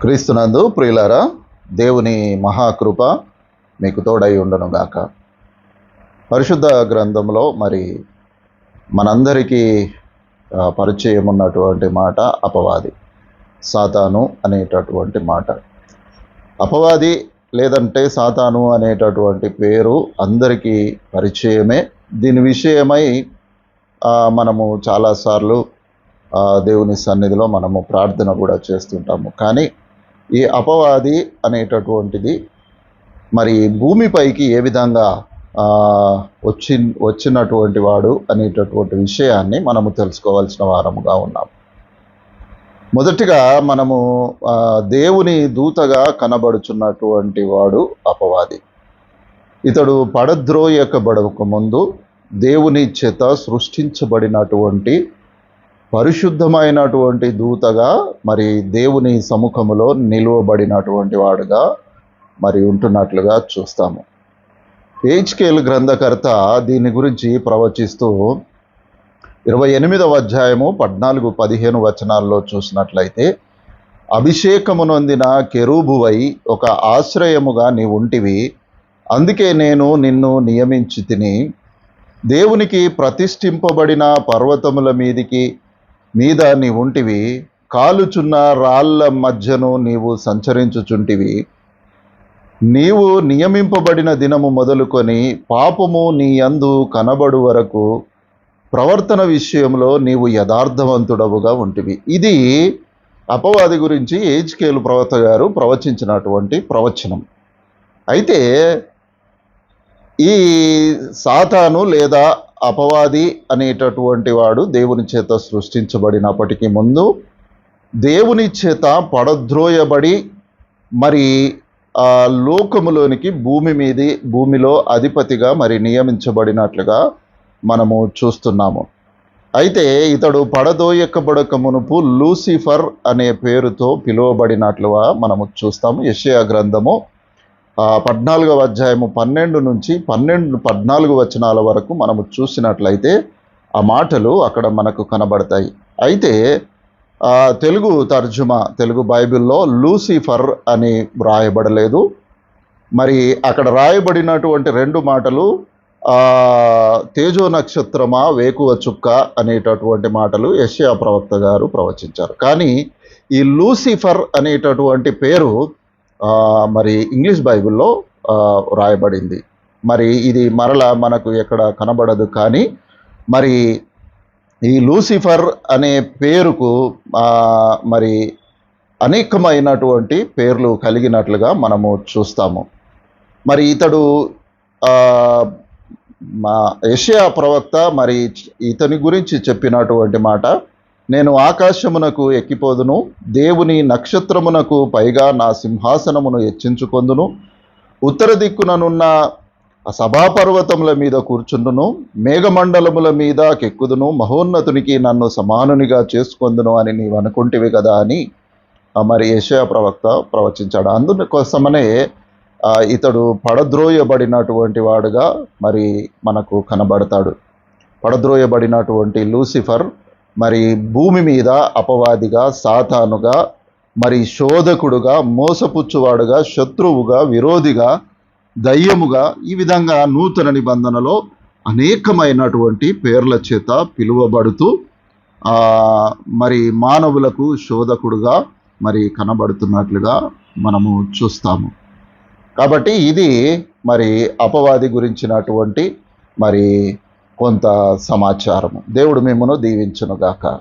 క్రీస్తునందు ప్రియులారా దేవుని మహాకృప మీకు తోడై ఉండను గాక. పరిశుద్ధ గ్రంథంలో మరి మనందరికీ పరిచయం ఉన్నటువంటి మాట అపవాది సాతాను అనేటటువంటి మాట. అపవాది లేదంటే సాతాను అనేటటువంటి పేరు అందరికీ పరిచయమే. దీని విషయమై మనము చాలాసార్లు దేవుని సన్నిధిలో మనము ప్రార్థన కూడా చేస్తుంటాము. కానీ ఈ అపవాది అనేటటువంటిది మరి భూమిపైకి ఏ విధంగా వచ్చి వచ్చినటువంటి వాడు అనేటటువంటి విషయాన్ని మనము తెలుసుకోవాల్సిన వారముగా ఉన్నాం. మొదటిగా మనము దేవుని దూతగా కనబడుచున్నటువంటి వాడు అపవాది. ఇతడు పడద్రోయకబడక ముందు దేవుని చేత సృష్టించబడినటువంటి పరిశుద్ధమైనటువంటి దూతగా మరి దేవుని సముఖములో నిలువబడినటువంటి వాడుగా మరి ఉంటున్నట్లుగా చూస్తాము. హెచ్కేల్ గ్రంథకర్త దీని గురించి ప్రవచిస్తూ ఇరవై ఎనిమిదవ అధ్యాయము పద్నాలుగు పదిహేను వచనాల్లో చూసినట్లయితే అభిషేకమునొందిన కెరూబువై ఒక ఆశ్రయముగా నీ ఉంటివి. అందుకే నేను నిన్ను నియమించి తిని దేవునికి ప్రతిష్ఠింపబడిన పర్వతముల మీదికి మీద నీ ఉంటివి కాలుచున్న రాళ్ళ మధ్యను నీవు సంచరించుచుంటివి. నీవు నియమింపబడిన దినము మొదలుకొని పాపము నీ యందు కనబడు వరకు ప్రవర్తన విషయంలో నీవు యథార్థవంతుడవుగా ఉంటివి. ఇది అపవాది గురించి ఏజ్కేలు ప్రవక్త గారు ప్రవచించినటువంటి ప్రవచనం. అయితే ఈ సాతాను లేదా అపవాది అనేటటువంటి వాడు దేవుని చేత సృష్టించబడినప్పటికీ ముందు దేవుని చేత పడద్రోయబడి మరి ఆ లోకములోనికి భూమి మీది భూమిలో అధిపతిగా మరి నియమించబడినట్లుగా మనము చూస్తున్నాము. అయితే ఇతడు పడదోయకబడక మునుపు లూసిఫర్ అనే పేరుతో పిలువబడినట్లుగా మనము చూస్తాము. యషయా గ్రంథము పద్నాలుగవ అధ్యాయము పన్నెండు నుంచి పన్నెండు పద్నాలుగు వచనాల వరకు మనము చూసినట్లయితే ఆ మాటలు అక్కడ మనకు కనబడతాయి. అయితే తెలుగు తర్జుమా తెలుగు బైబిల్లో లూసిఫర్ అని వ్రాయబడలేదు. మరి అక్కడ రాయబడినటువంటి రెండు మాటలు తేజో నక్షత్రమా వేకువ చుక్క అనేటటువంటి మాటలు యెషయా ప్రవక్త గారు ప్రవచించారు. కానీ ఈ లూసిఫర్ అనేటటువంటి పేరు మరి ఇంగ్లీష్ బైబిల్లో రాయబడింది. మరి ఇది మరల మనకు ఎక్కడ కనబడదు కానీ మరి ఈ లూసిఫర్ అనే పేరుకు మరి అనేకమైనటువంటి పేర్లు కలిగినట్లుగా మనము చూస్తాము. మరి ఇతడు మా ఏషియా ప్రవక్త మరి ఇతని గురించి చెప్పినటువంటి మాట నేను ఆకాశమునకు ఎక్కిపోదును దేవుని నక్షత్రమునకు పైగా నా సింహాసనమును హెచ్చించుకొందును. ఉత్తర దిక్కుననున్న సభాపర్వతముల మీద కూర్చుండును మేఘమండలముల మీద కెక్కుదును మహోన్నతునికి నన్ను సమానునిగా చేసుకొందును అని నీవు అనుకుంటివి కదా అని మరి యశయ ప్రవక్త ప్రవచించాడు. అందుకోసమనే ఇతడు పడద్రోయబడినటువంటి వాడుగా మరి మనకు కనబడతాడు. పడద్రోయబడినటువంటి లూసిఫర్ మరి భూమి మీద అపవాదిగా సాతానుగా మరి శోధకుడుగా మోసపుచ్చువాడుగా శత్రువుగా విరోధిగా దయ్యముగా ఈ విధంగా నూతన నిబంధనలో అనేకమైనటువంటి పేర్ల చేత పిలువబడుతూ మరి మానవులకు శోధకుడుగా మరి కనబడుతున్నట్లుగా మనము చూస్తాము. కాబట్టి ఇది మరి అపవాది గురించినటువంటి మరి కొంత సమాచారము. దేవుడు మిమ్మను దీవించునుగాక.